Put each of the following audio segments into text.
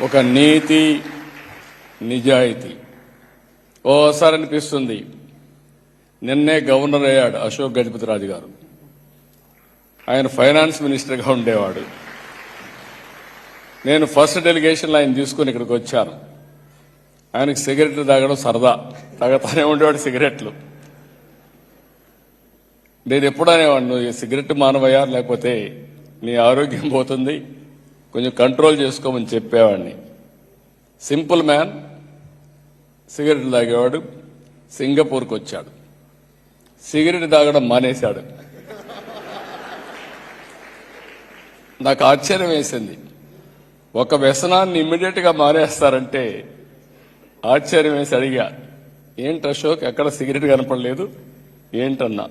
ఒక నీతి నిజాయితీ. ఓసారి అనిపిస్తుంది. నిన్నే గవర్నర్ అయ్యాడు అశోక్ గజపతి రాజు గారు. ఆయన ఫైనాన్స్ మినిస్టర్గా ఉండేవాడు. నేను ఫస్ట్ డెలిగేషన్లో ఆయన తీసుకుని ఇక్కడికి వచ్చాను. ఆయనకు సిగరెట్లు తాగడం సరదా. తాగతానే ఉండేవాడు సిగరెట్లు. నేను ఎప్పుడు అనేవాడు నువ్వు ఈ సిగరెట్ మానవయ్యా లేకపోతే నీ ఆరోగ్యం పోతుంది. కొంచెం కంట్రోల్ చేసుకోమని చెప్పేవాడిని. సింపుల్ మ్యాన్ సిగరెట్ తాగేవాడు సింగపూర్కి వచ్చాడు. సిగరెట్ తాగడం మానేశాడు. నాకు ఆశ్చర్యం వేసింది. ఒక వ్యసనాన్ని ఇమ్మీడియట్గా మానేస్తారంటే ఆశ్చర్యం వేసి అడిగా ఏంటి అశోక్ ఎక్కడ సిగరెట్ కనపడలేదు? ఏంటన్నా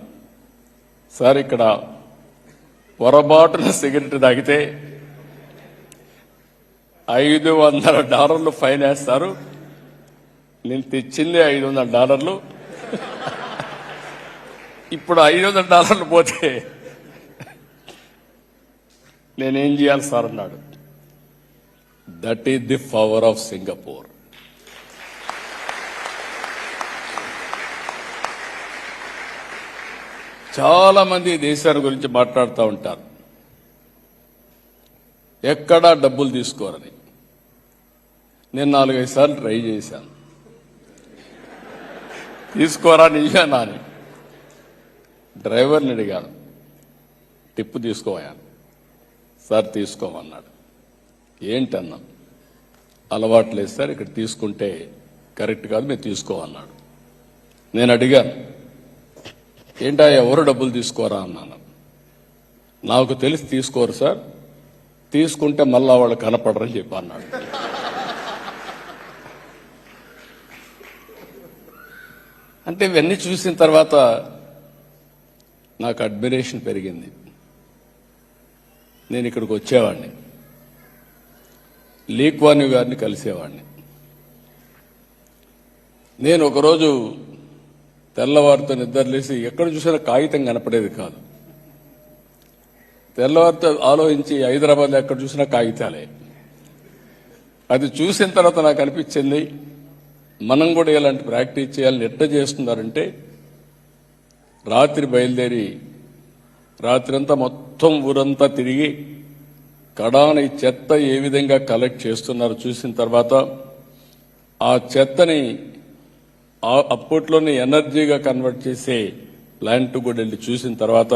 సార్ ఇక్కడ పొరపాటున సిగరెట్ తాగితే ఐదు వందల డాలర్లు ఫైన్ వేస్తారు. నేను తెచ్చింది ఐదు వందల డాలర్లు. ఇప్పుడు ఐదు వందల డాలర్లు పోతే నేనేం చేయాలి సార్ అన్నాడు. That is the power of Singapore చాలా మంది దేశాల గురించి మాట్లాడుతూ ఉంటారు. ఎక్కడా డబ్బులు తీసుకోరని. నేను నాలుగైదు సార్లు ట్రై చేశాను. తీసుకోరా నిజానా అని డ్రైవర్ని అడిగాను. టిప్పు తీసుకోయాను సార్ తీసుకోమన్నాడు. ఏంటన్నా అలవాటు లేదు సార్ ఇక్కడ తీసుకుంటే కరెక్ట్ కాదు మీరు తీసుకోమన్నాడు. నేను అడిగాను. ఏంటా ఎవరు డబ్బులు తీసుకోరా అన్నాను. నాకు తెలిసి తీసుకోరు సార్ తీసుకుంటే మళ్ళా వాళ్ళు కనపడరని చెప్పి అన్నాడు. అంటే ఇవన్నీ చూసిన తర్వాత నాకు అడ్మిరేషన్ పెరిగింది. నేను ఇక్కడికి వచ్చేవాడిని. లీక్వాన్యూ గారిని కలిసేవాడిని. నేను ఒకరోజు తెల్లవారితో నిద్రలేసి ఎక్కడ చూసినా కాగితం కనపడేది కాదు. తెల్లవారితో ఆలోచించి హైదరాబాద్లో ఎక్కడ చూసినా కాగితాలే. అది చూసిన తర్వాత నాకు అనిపించింది మనం కూడా ఇలాంటి ప్రాక్టీస్ చేయాలని ఎట్ట చేస్తున్నారంటే రాత్రి బయలుదేరి రాత్రంతా మొత్తం ఊరంతా తిరిగి కడాని ఈ చెత్త ఏ విధంగా కలెక్ట్ చేస్తున్నారో చూసిన తర్వాత ఆ చెత్తని ఆ- అప్పట్లోనే ఎనర్జీగా కన్వర్ట్ చేసే ప్లాంట్ కూడా వెళ్ళి చూసిన తర్వాత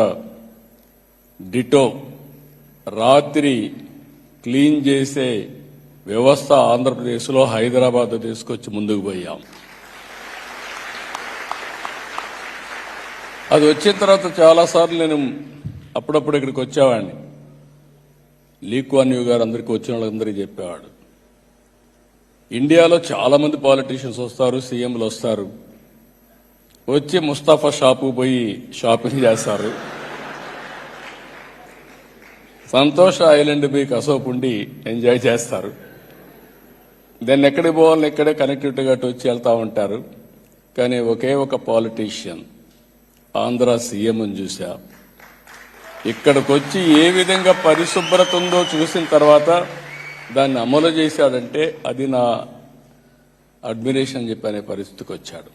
డిటో రాత్రి క్లీన్ చేసే వ్యవస్థ ఆంధ్రప్రదేశ్లో హైదరాబాద్ తీసుకొచ్చి ముందుకు పోయాం. అది వచ్చిన తర్వాత చాలాసార్లు నేను అప్పుడప్పుడు ఇక్కడికి వచ్చేవాడిని. లీక్వాన్యూ గారు అందరికీ వచ్చిన వాళ్ళందరికీ చెప్పేవాడు. ఇండియాలో చాలామంది పాలిటీషియన్స్ వస్తారు సీఎంలు వస్తారు. వచ్చి ముస్తాఫా షాపు పోయి షాపింగ్ చేస్తారు. సంతోష్ ఐలాండ్ పోయి కసోపు ఉండి ఎంజాయ్ చేస్తారు. దాన్ని ఎక్కడికి పోవాలని ఇక్కడే కనెక్టివిటీగా అటు వచ్చి వెళ్తూ ఉంటారు. కానీ ఒకే ఒక పాలిటీషియన్ ఆంధ్ర సీఎం అని చూసా. ఇక్కడికి వచ్చి ఏ విధంగా పరిశుభ్రత ఉందో చూసిన తర్వాత దాన్ని అమలు చేశాడంటే అది నా అడ్మిరేషన్ చెప్పనే పరిస్థితికి వచ్చాడు.